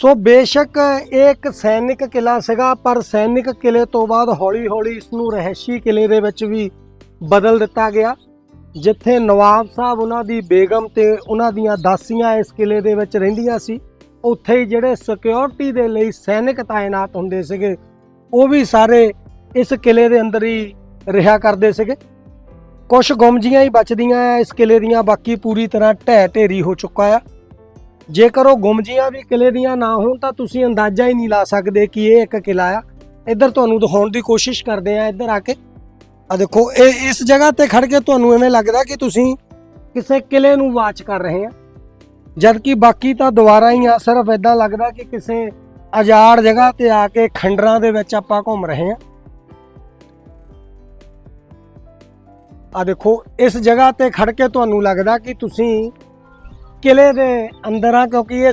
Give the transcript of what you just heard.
ਸੋ ਬੇਸ਼ੱਕ ਇਹ ਇੱਕ ਸੈਨਿਕ ਕਿਲਾ ਸੀਗਾ, ਪਰ ਸੈਨਿਕ ਕਿਲੇ ਤੋਂ ਬਾਅਦ ਹੌਲੀ-ਹੌਲੀ ਇਸ ਨੂੰ ਰਹਿਸ਼ੀ ਕਿਲੇ ਦੇ ਵਿੱਚ ਵੀ ਬਦਲ ਦਿੱਤਾ ਗਿਆ, ਜਿੱਥੇ ਨਵਾਬ ਸਾਹਿਬ ਉਹਨਾਂ ਦੀ ਬੇਗਮ ਤੇ ਉਹਨਾਂ ਦੀਆਂ ਦਾਸੀਆਂ ਇਸ ਕਿਲੇ ਦੇ ਵਿੱਚ ਰਹਿੰਦੀਆਂ ਸੀ। ਉੱਥੇ ਹੀ ਜਿਹੜੇ ਸਿਕਿਉਰਿਟੀ ਦੇ ਲਈ ਸੈਨਿਕ ਤਾਇਨਾਤ ਹੁੰਦੇ ਸੀਗੇ, ਉਹ ਵੀ ਸਾਰੇ ਇਸ ਕਿਲੇ ਦੇ ਅੰਦਰ ਹੀ ਰਿਹਾ ਕਰਦੇ ਸੀਗੇ। ਕੁਝ ਗੁੰਮਜੀਆਂ ਹੀ ਬਚਦੀਆਂ ਆ ਇਸ ਕਿਲੇ ਦੀਆਂ, ਬਾਕੀ ਪੂਰੀ ਤਰ੍ਹਾਂ ਢਹਿ ਢੇਰੀ ਹੋ ਚੁੱਕਾ ਆ। ਜੇਕਰ ਉਹ ਗੁੰਮਜੀਆਂ ਵੀ ਕਿਲੇ ਦੀਆਂ ਨਾ ਹੋਣ ਤਾਂ ਤੁਸੀਂ ਅੰਦਾਜ਼ਾ ਹੀ ਨਹੀਂ ਲਾ ਸਕਦੇ ਕਿ ਇਹ ਇੱਕ ਕਿਲਾ ਆ। ਇੱਧਰ ਤੁਹਾਨੂੰ ਦਿਖਾਉਣ ਦੀ ਕੋਸ਼ਿਸ਼ ਕਰਦੇ ਆ ਇੱਧਰ ਆ ਕੇ। ਆ ਦੇਖੋ, ਇਹ ਇਸ ਜਗ੍ਹਾ ਤੇ ਖੜ ਕੇ ਤੁਹਾਨੂੰ ਐਵੇਂ ਲੱਗਦਾ ਕਿ ਤੁਸੀਂ ਕਿਸੇ ਕਿਲੇ ਨੂੰ ਵਾਚ ਕਰ ਰਹੇ ਆ। ਜਦ ਕਿ ਬਾਕੀ ਤਾਂ ਦੁਬਾਰਾ ਹੀ ਆ, ਸਿਰਫ ਇਦਾਂ ਲੱਗਦਾ ਕਿ ਕਿਸੇ ਆਜ਼ਾਦ ਜਗ੍ਹਾ ਤੇ ਆ ਕੇ ਖੰਡਰਾਂ ਦੇ ਵਿੱਚ ਆਪਾਂ ਘੁੰਮ ਰਹੇ ਆ। ਆ ਦੇਖੋ, ਇਸ ਜਗ੍ਹਾ ਤੇ ਖੜ ਕੇ ਤੁਹਾਨੂੰ ਲੱਗਦਾ ਕਿ ਤੁਸੀਂ ਕਿਲੇ ਦੇ ਅੰਦਰ ਆ ਕਿਉਂਕਿ ਇਹ